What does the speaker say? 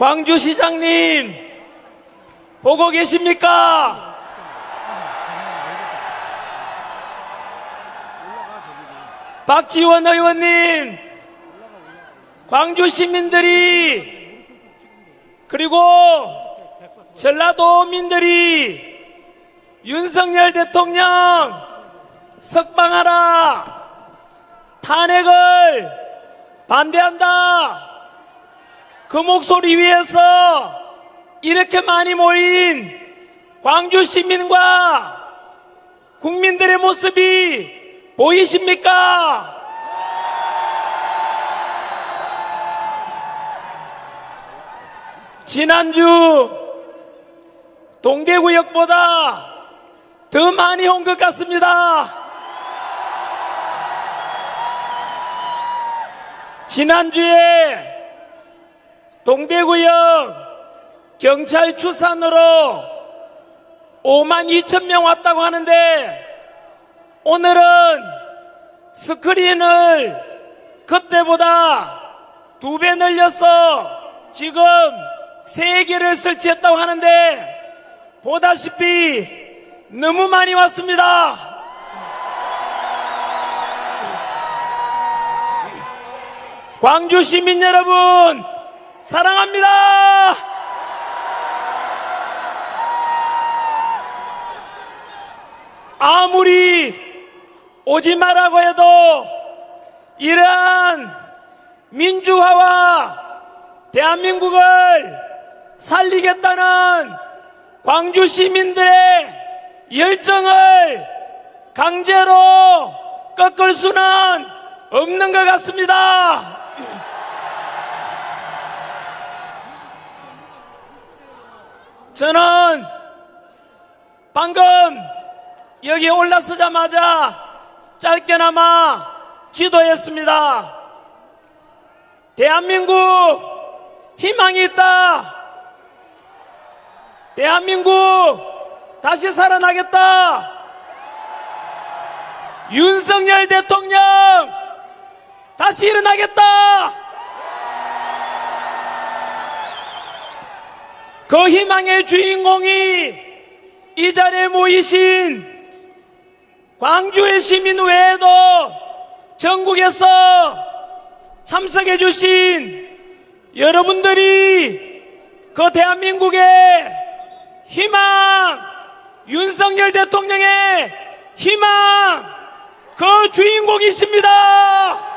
광주시장님, 보고 계십니까? 박지원 의원님, 광주 시민들이, 그리고 전라도민들이 윤석열 대통령 석방하라, 탄핵을 반대한다. 그 목소리 위에서 이렇게 많이 모인 광주 시민과 국민들의 모습이 보이십니까? 지난주 동계구역보다 더 많이 온 것 같습니다. 지난주에 동대구역 경찰 추산으로 5만 2천 명 왔다고 하는데 오늘은 스크린을 그때보다 두 배 늘려서 지금 세 개를 설치했다고 하는데 보다시피 너무 많이 왔습니다. 광주 시민 여러분 사랑합니다. 아무리 오지 말라고 해도 이러한 민주화와 대한민국을 살리겠다는 광주 시민들의 열정을 강제로 꺾을 수는 없는 것 같습니다. 저는 방금 여기 올라서자마자 짧게나마 기도했습니다. 대한민국 희망이 있다. 대한민국 다시 살아나겠다. 윤석열 대통령 다시 일어나겠다. 그 희망의 주인공이 이 자리에 모이신 광주의 시민 외에도 전국에서 참석해 주신 여러분들이 그 대한민국의 희망, 윤석열 대통령의 희망, 그 주인공이십니다.